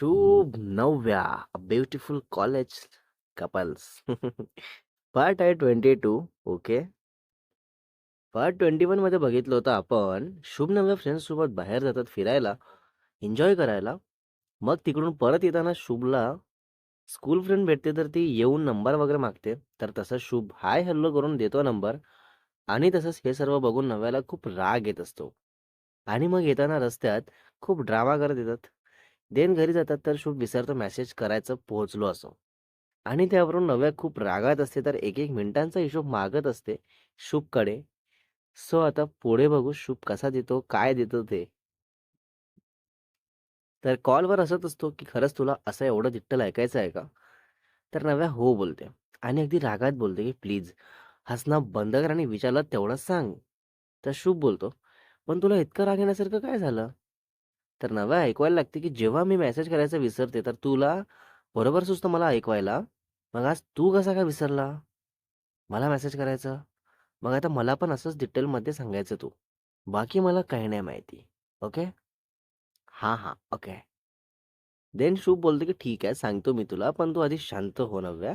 शुभ नवव्या beautiful college couples part आहे twenty two okay part twenty वनमध्ये बघितलं होतं आपण शुभ नव्या फ्रेंड्ससोबत बाहेर जातात फिरायला एन्जॉय करायला. मग तिकडून परत येताना शुभला स्कूल फ्रेंड भेटते तर ती येऊन नंबर वगैरे मागते. तर तसं शुभ हाय हल्लो करून देतो नंबर आणि तसंच हे सर्व बघून नव्याला खूप राग येत असतो. आणि मग येताना रस्त्यात खूप ड्रामा करत येतात. देन घरी जातात तर शुभ विसरतो मेसेज करायचं पोहोचलो असो. आणि त्यावरून नव्या खूप रागात असते तर एक एक मिनिटांचा हिशोब मागत असते. शुभकडे सो आता पुढे बघू शुभ कसा देतो काय देतो ते. तर कॉलवर असत असतो की खरंच तुला असं एवढं दिट्टल ऐकायचं आहे का? तर नव्या हो बोलते. आणि अगदी रागात बोलते की प्लीज हसणं बंद कर आणि विचारलं तेवढंच सांग. तर शुभ बोलतो पण तुला इतकं राग येण्यासारखं काय झालं? तर नव्या ऐकवायला लागते की जेव्हा मी मेसेज करायचं विसरते तर तुला बरोबर सुचतं मला ऐकवायला मग आज तू कसा काय विसरला? मला मेसेज करायचं? मग आता मला पण असंच डिटेलमध्ये सांगायचं तू. बाकी मला काही नाही माहिती. ओके? हां हां. ओके. देन शुभ बोलते की ठीक आहे सांगतो मी तुला पण तू आधी शांत हो नव्या.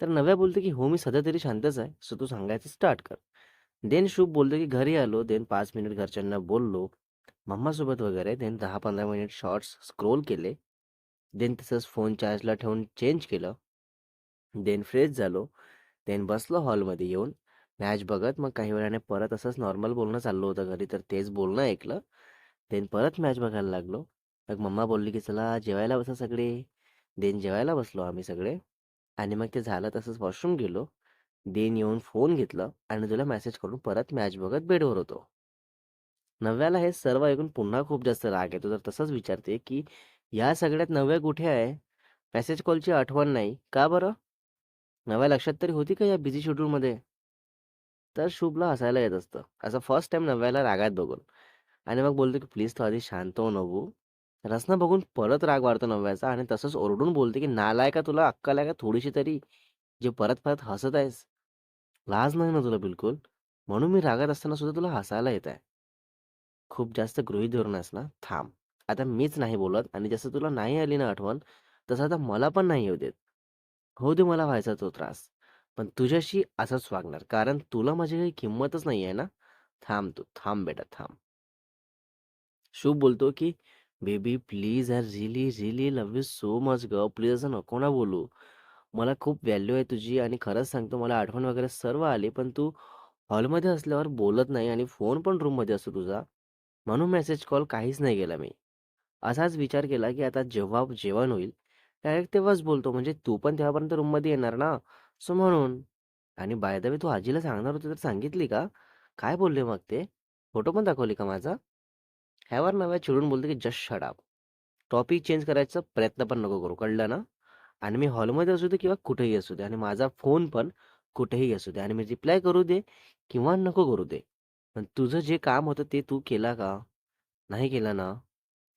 तर नव्या बोलते की हो मी सध्या तरी शांतच आहे सो तू सांगायचं स्टार्ट कर. देन शुभ बोलते की घरी आलो. देन पाच मिनिट घरच्यांना बोललो. मम्मासोबत वगैरे देन दहा पंधरा मिनिट शॉर्ट्स स्क्रोल केले. देन तसंच फोन चार्जला ठेवून चेंज केलं. देन फ्रेश झालो. देन बसलो हॉलमध्ये येऊन. मॅच बघत मग काही वेळाने परत असंच नॉर्मल बोलणं चाललं होतं घरी तर तेच बोलणं ऐकलं. देन परत मॅच बघायला लागलो. मग मम्मा बोलली की चला जेवायला बसा सगळे. देन जेवायला बसलो आम्ही सगळे. आणि मग ते झालं तसंच वॉशरूम गेलो. देन येऊन फोन घेतलं आणि तुला मेसेज करून परत मॅच बघत बेडवर होतो. नव्याला हे सर्व ऐकून पुन्हा खूप जास्त राग येतो. तर तसंच विचारते की या सगळ्यात नव्या कुठे आहे? मेसेज कॉलची आठवण नाही. का बरं? नव्या लक्षात तरी होती का या बिझी शेड्यूलमध्ये? तर शुभला हसायला येत असतं. असं फर्स्ट टाइम नव्याला रागात बघून. आणि मग बोलतो की प्लीज तो आधी शांत हो नवू रसना बघून परत राग वाढतो नव्याचा आणि तसंच ओरडून बोलते की नालाय का तुला? अक्कल आहे का थोडीशी तरी? जे परत परत हसत आहेस. लाज नाही ना तुला बिलकुल? म्हणून मी रागात असताना सुद्धा तुला हसायला येत आहे. खूप जास्त गृहीत धरून आहेस ना थांब. आता मीच नाही बोलत आणि जसं तुला नाही आली ना आठवण तसं आता मला पण नाही येऊ देत. हो दे मला व्हायचा तो त्रास. पण तुझ्याशी असंच वागणार कारण तुला माझी काही किंमतच नाही आहे ना. थांब तू थांब बेटा थांब. शुभ बोलतो की baby please I really really love you so much ग. प्लीज असं नको ना बोलू. मला खूप व्हॅल्यू आहे तुझी आणि खरंच सांगतो मला आठवण वगैरे सर्व आली पण तू हॉलमध्ये असल्यावर बोलत नाही आणि फोन पण रूममध्ये असतो तुझा. म्हणून मेसेज कॉल काहीच नाही केला मी. असाच विचार केला की आता जेव्हा जेवण होईल डायरेक्ट तेव्हाच बोलतो. म्हणजे तू पण तेव्हापर्यंत रूममध्ये येणार ना? सो म्हणून. आणि बाय द वे तू आजीला सांगणार होती तर सांगितली का? काय बोलले मग ते? फोटो पण दाखवली का माझा? ह्यावर नव्या चिडून बोलते की जस्ट शडाप टॉपिक चेंज करायचा प्रयत्न पण नको करू. कळलं ना? आणि मी हॉलमध्ये असू दे किंवा कुठेही असू दे. आणि माझा फोन पण कुठेही असू दे. आणि मी रिप्लाय करू दे किंवा नको करू दे. पण तुझं जे काम होतं ते तू केला का? नाही केलं ना?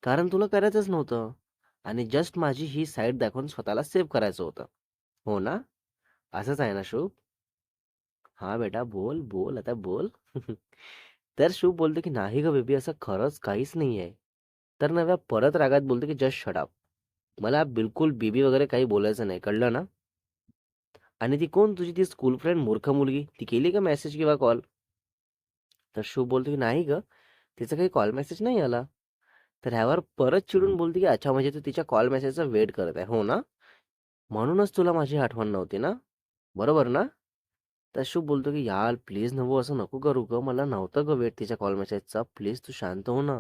कारण तुला करायचंच नव्हतं. आणि जस्ट माझी ही साईड दाखवून स्वतःला सेव्ह करायचं होतं. हो ना? असंच आहे ना शुभ? हा बेटा बोल बोल आता बोल. तर शुभ बोलतो की नाही ग बेबी असं खरंच काहीच नाही आहे तर नव्या परत रागात बोलतो की जस्ट शडाप मला बिलकुल बेबी वगैरे काही बोलायचं नाही. कळलं ना? आणि ती कोण? तुझी ती स्कूल फ्रेंड मूर्ख मुलगी. ती केली का मेसेज किंवा कॉल तर शुभ बोलतो की नाही ग तिचा काही कॉल मेसेज नाही आला. तर ह्यावर परत चिडून बोलते की अच्छा म्हणजे तू तिच्या कॉल मेसेजचा वेट करत आहे. हो ना? म्हणूनच तुला माझी आठवण नव्हती ना? बरोबर ना? तर शुभ बोलतो की यार प्लीज नवो असं नको करू ग. मला नव्हतं ग वेट तिच्या कॉल मेसेजचा. प्लीज तू शांत हो ना.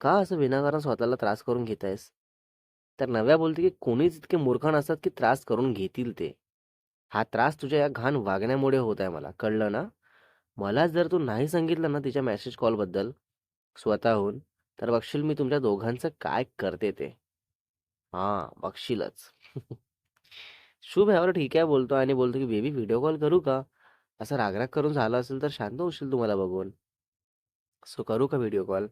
का असं विनाकारण स्वतःला त्रास करून घेत आहेस तर नव्या बोलते की कोणीच इतके मूर्ख नसतात की त्रास करून घेतील ते. हा त्रास तुझ्या या घाण वागण्यामुळे होत आहे मला. कळलं ना? मला जर तू नाही सांगितलं ना तिच्या मेसेज कॉलबद्दल स्वतःहून तर बघशील मी तुमच्या दोघांचं काय करते ते. हां बघशीलच. शुभ ह्यावर ठीक आहे बोलतो आणि बोलतो की बेबी व्हिडिओ कॉल करू का? असं रागराग करून झालं असेल तर शांत होशील तुम्हाला बघून. सो करू का व्हिडिओ कॉल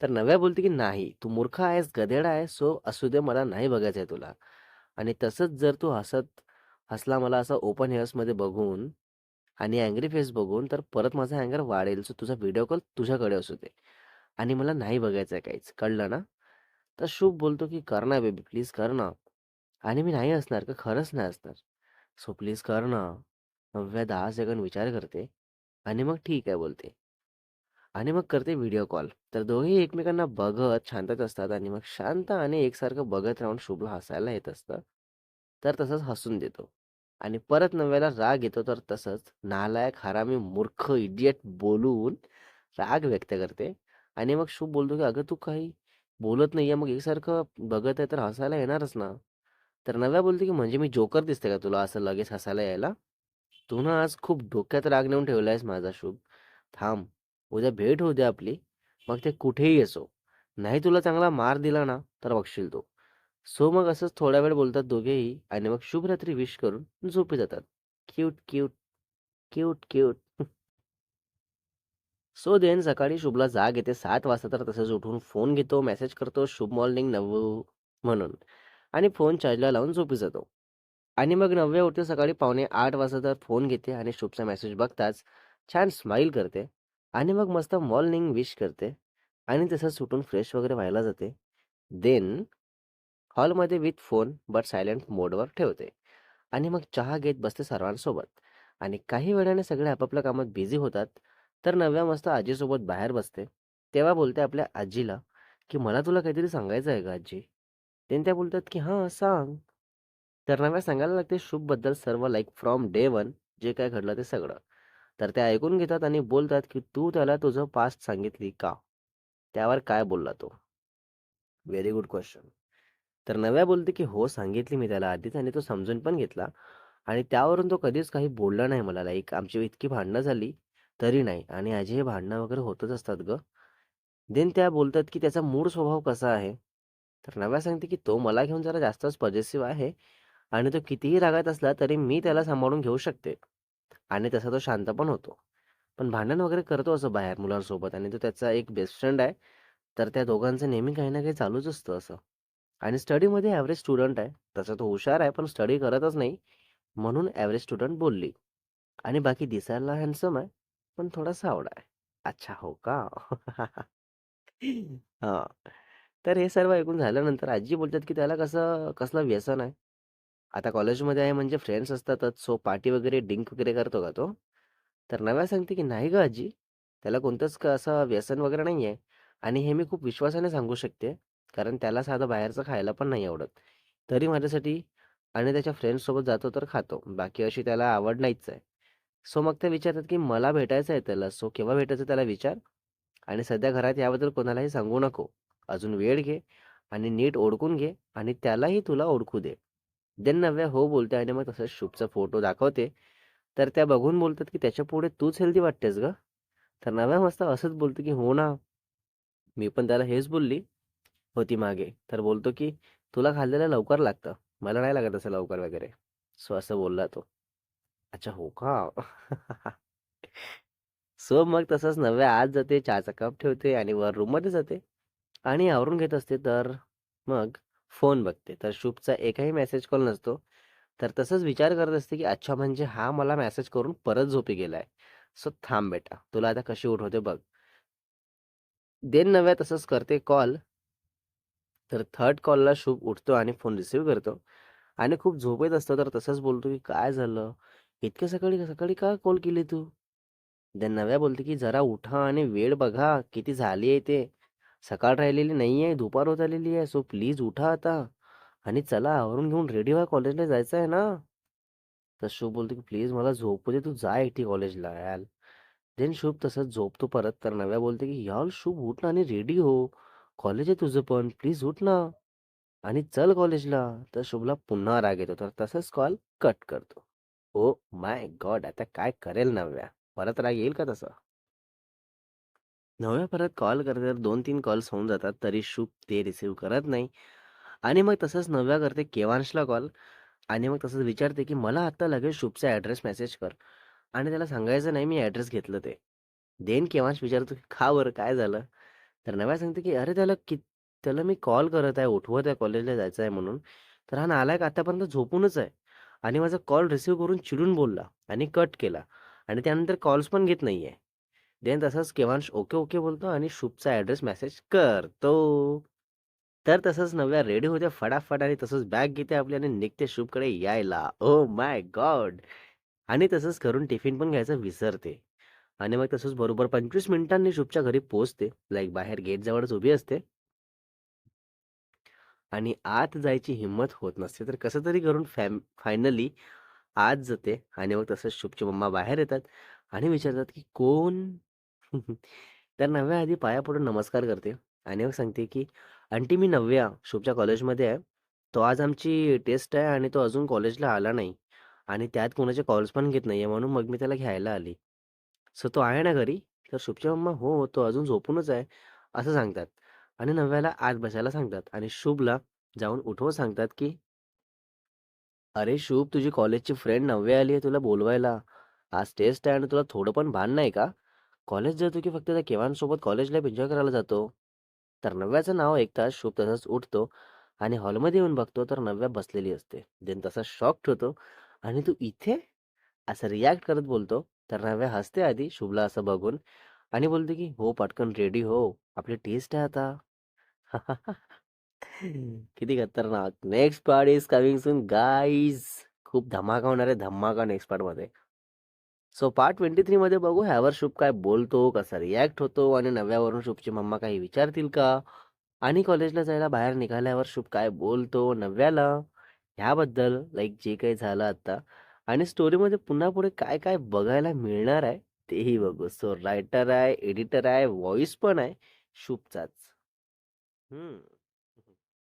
तर नव्या बोलते की नाही तू मूर्ख आहेस गदेडा आहेस सो असू दे मला नाही बघायचं आहे तुला. आणि तसंच जर तू हसत हसला मला असं ओपन हेअर्समध्ये बघून आणि अँग्री फेस बघून तर परत माझा अँगर वाढेल. सो तुझा व्हिडिओ कॉल तुझ्याकडे असू दे. आणि मला नाही बघायचं आहे काहीच. कळलं ना? तर शुभ बोलतो की कर ना बेबी प्लीज कर ना. आणि मी नाही असणार का? खरंच नाही असणार. सो प्लीज कर ना. नव्या दहा सेकंड विचार करते. आणि मग ठीक आहे बोलते. आणि मग करते व्हिडिओ कॉल तर दोघेही एकमेकांना बघत शांतच असतात आणि मग शांत आणि एकसारखं बघत राहून शुभला हसायला येत असतं. तर तसंच हसून देतो. आणि परत नव्याला राग येतो तर तसंच नालायक हरामी मूर्ख इडियट बोलून राग व्यक्त करते. आणि मग शुभ बोलतो की अगं तू काही बोलत नाहीये मग एकसारखं बघत आहे तर हसायला येणारच ना. तर नव्या बोलते की म्हणजे मी जोकर दिसते का तुला असं लगेच हसायला यायला? तू ना आज खूप डोक्यात राग नेऊन ठेवलायस माझा शुभ. थांब उद्या भेट होऊ दे आपली. मग ते कुठेही असो. नाही तुला चांगला मार दिला ना तर बघशील तो. सो मग असंच थोडा वेळ बोलतात दोघेही आणि मग शुभरात्री विश करून झोपी जातात. Cute cute cute cute. So then सकाळी शुभला जाग येते सात वाजता तर तसंच उठून फोन घेतो मेसेज करतो शुभ मॉर्निंग नव्वू म्हणून आणि फोन चार्जला लावून झोपी जातो. आणि मग नववे उठते सकाळी पावणे आठ वाजता तर फोन घेते आणि शुभचा मेसेज बघताच छान स्माईल करते आणि मग मस्त मॉर्निंग विश करते आणि तसंच सुटून फ्रेश वगैरे व्हायला जाते. देन हॉलमध्ये विथ फोन बट सायलेंट मोडवर ठेवते. आणि मग चहा घेत बसते सर्वांसोबत. आणि काही वेळाने सगळे आपापल्या कामात बिझी होतात तर नव्या मस्त आजीसोबत बाहेर बसते. तेव्हा बोलते आपल्या आजीला की मला तुला काहीतरी सांगायचं आहे का आजी. ते त्या बोलतात की हां सांग. तर नव्या सांगायला लागते शुभबद्दल सर्व लाईक फ्रॉम डे वन जे काय घडलं ते सगळं. तर ते ऐकून घेतात आणि बोलतात की तू त्याला तुझं पास्ट सांगितली का? त्यावर काय बोलला तो? व्हेरी गुड क्वेश्चन तर नव्या बोलते की हो सांगितली मी त्याला आधीच आणि तो समजून पण घेतला. आणि त्यावरून तो कधीच काही बोलला नाही मला. लाईक आमची इतकी भांडणं झाली तरी नाही. आणि आजी हे भांडणं वगैरे होतच असतात ग. देन त्या बोलतात की त्याचा मूळ स्वभाव कसा आहे? तर नव्या सांगते की तो मला घेऊन जरा जास्तच पॉझिटिव्ह आहे. आणि तो कितीही रागात असला तरी मी त्याला सांभाळून घेऊ शकते. आणि तसा तो शांत पण होतो. पण भांडण वगैरे करतो असं बाहेर मुलांसोबत आणि तो त्याचा एक बेस्ट फ्रेंड आहे. तर त्या दोघांचं नेहमी काही ना काही चालूच असतं असं. आणि स्टडीमध्ये ॲव्हरेज स्टुडंट आहे. तसं तो हुशार आहे पण स्टडी करतच नाही. म्हणून ॲव्हरेज स्टुडंट बोलली. आणि बाकी दिसायला हँडसम आहे पण थोडासा आवडा आहे. अच्छा हो का? हां. तर हे सर्व ऐकून झाल्यानंतर आजी बोलतात की त्याला कसं कसलं व्यसन आहे? आता कॉलेजमध्ये आहे म्हणजे फ्रेंड्स असतातच सो पार्टी वगैरे ड्रिंक वगैरे करतो का तो? तर नव्या सांगते की नाही ग आजी. त्याला कोणतंच क- असं व्यसन वगैरे नाही आहे आणि हे मी खूप विश्वासाने सांगू शकते. कारण त्याला साधं बाहेरचं खायला पण नाही आवडत. तरी माझ्यासाठी आणि त्याच्या फ्रेंड्ससोबत जातो तर खातो. बाकी अशी त्याला आवड नाहीच आहे. सो मग ते विचारतात की मला भेटायचं आहे त्याला. सो केव्हा भेटायचं त्याला विचार. आणि सध्या घरात याबद्दल कोणालाही सांगू नको. अजून वेळ घे आणि नीट ओळखून घे आणि त्यालाही तुला ओळखू दे. देन नव्या हो बोलते आणि मग तसंच शुभचा फोटो दाखवते. तर त्या बघून बोलतात की त्याच्या पुढे तूच हेल्दी वाटतेस ग. तर नव्या मस्त असंच बोलतो की हो ना. मी पण त्याला हेच बोलली. होती मागे. तर बोलतो की तुला खाल्लेलं लवकर लागतं. मला नाही लागत असं लवकर वगैरे. सो असं बोलला तो. अच्छा हो का? सो मग तसंच नव्या आत जाते चहाचा कप ठेवते आणि वर रूममध्ये जाते आणि आवरून घेत असते. तर मग फोन बघते. तर शुभचा एकही मेसेज कॉल नसतो. तर तसंच विचार करत असते की अच्छा म्हणजे हा मला मेसेज करून परत झोपी गेलाय. सो थांब बेटा तुला आता कशी उठवते बघ. देन नव्या तसंच करते कॉल तर थर्ड कॉलला शुभ उठतो आणि फोन रिसीव्ह करतो. आणि खूप झोपेत असतो तर तसंच बोलतो की काय झालं? इतक्या सकाळी सकाळी का कॉल केली तू? देन नव्या बोलते की जरा उठा आणि वेळ बघा किती झाली आहे ते. सकाळ राहिलेली नाही आहे दुपार होत आलेली आहे सो प्लीज उठा आता. आणि चला आवरून घेऊन रेडी व्हा कॉलेजला जायचं आहे ना. तर शुभ बोलतो की प्लीज मला झोपू दे तू जा एकटी कॉलेजला याल देन शुभ तसंच झोपतो परत तर नव्या बोलते की याल शुभ उठ आणि रेडी हो. कॉलेज आहे तुझं पण. प्लीज उठ ना. आणि चल कॉलेजला. तर शुभला पुन्हा राग येतो. तर तसंच कॉल कट करतो. ओ माय गॉड आता काय करेल नव्या? परत राग येईल का तसं? नव्या परत कॉल करते तर दोन तीन कॉल्स होऊन जातात. तरी शुभ ते रिसीव्ह करत नाही. आणि मग तसंच नव्या करते केवांशला कॉल. आणि मग तसंच विचारते की मला आत्ता लगेच शुभचा ॲड्रेस मेसेज कर. आणि त्याला सांगायचं नाही मी ॲड्रेस घेतलं ते. देन केवांश विचारतो की का बरं? काय झालं? तर नव्या सांगते की अरे त्याला कि त्याला मी कॉल करत आहे उठवत आहे कॉलेजला जायचं आहे म्हणून तर हा नालायक आतापर्यंत झोपूनच आहे आणि माझा कॉल रिसीव्ह करून चिडून बोलला आणि कट केला आणि त्यानंतर कॉल्स पण घेत नाही आहे देन तसंच केव्हांश ओके ओके बोलतो आणि शुभचा ॲड्रेस मेसेज करतो तर तसंच नव्या रेडी होते फटाफट आणि तसंच बॅग घेते आपली आणि निघते शुभकडे यायला. Oh my God! आणि तसंच करून टिफिन पण घ्यायचं विसरते. आणि मग तसंच बरोबर 25 मिनिटांनी शुभच्या घरी पोहोचते. लाईक बाहेर गेटजवळच उभी असते. आणि आत जायची हिंमत होत नसते. तर कसं तरी करून फॅम फायनली आत जाते आणि मग तसंच शुभची मम्मा बाहेर येतात आणि विचारतात, की "कोण?" तर नव्या आधी पाया पडून नमस्कार करते आणि मग सांगते, की "आंटी मी नव्या शुभच्या कॉलेजमध्ये आहे. तो आज आमची टेस्ट आहे आणि तो अजून कॉलेजला आला नाही आणि त्यात कोणाचे कॉल्स पण घेत नाहीये म्हणून मग मी त्याला घ्यायला आली. सो तो आहे ना घरी?" तर शुभच्या मम्मा, "हो, तो अजून झोपूनच आहे." असं सांगतात आणि नव्याला आत बसायला सांगतात आणि शुभला जाऊन उठवून सांगतात, की "अरे शुभ, तुझी कॉलेजची फ्रेंड नव्या आली आहे तुला बोलवायला. आज टेस्ट आहे आणि तुला थोडं पण भान नाही का? कॉलेज जातो की फक्त त्या केवांसोबत कॉलेज लाईफ एन्जॉय करायला जातो?" तर नव्याचं नाव ऐकताच शुभ तसाच उठतो आणि हॉलमध्ये येऊन बघतो तर नव्या बसलेली असते. देन तसा शॉक्ड होतो आणि "तू इथे?" असं रिॲक्ट करत बोलतो. तर नव्या हसते आधी शुभला असं बघून आणि बोलते, की "हो, पटकन रेडी हो. आपली टेस्ट आहे आता." किती खतरनाक! Next part is coming soon guys. खूप धमाका होणार आहे, धमाका नेक्स्ट पार्टमध्ये. सो पार्ट 23 मध्ये बघू ह्यावर शुभ काय बोलतो, कसा रिॲक्ट होतो आणि नव्यावरून शुभची मम्मा काही विचारतील का? आणि कॉलेजला जायला बाहेर निघाल्यावर शुभ काय बोलतो नव्याला? ह्याबद्दल लाइक जे काही झालं आता आणि स्टोरीमध्ये पुन्हा पुढे काय-काय बघायला मिळणार आहे तेही बघू. सो रायटर आहे, एडिटर आहे, व्हॉइस पण आहे शुभचाच. हम्म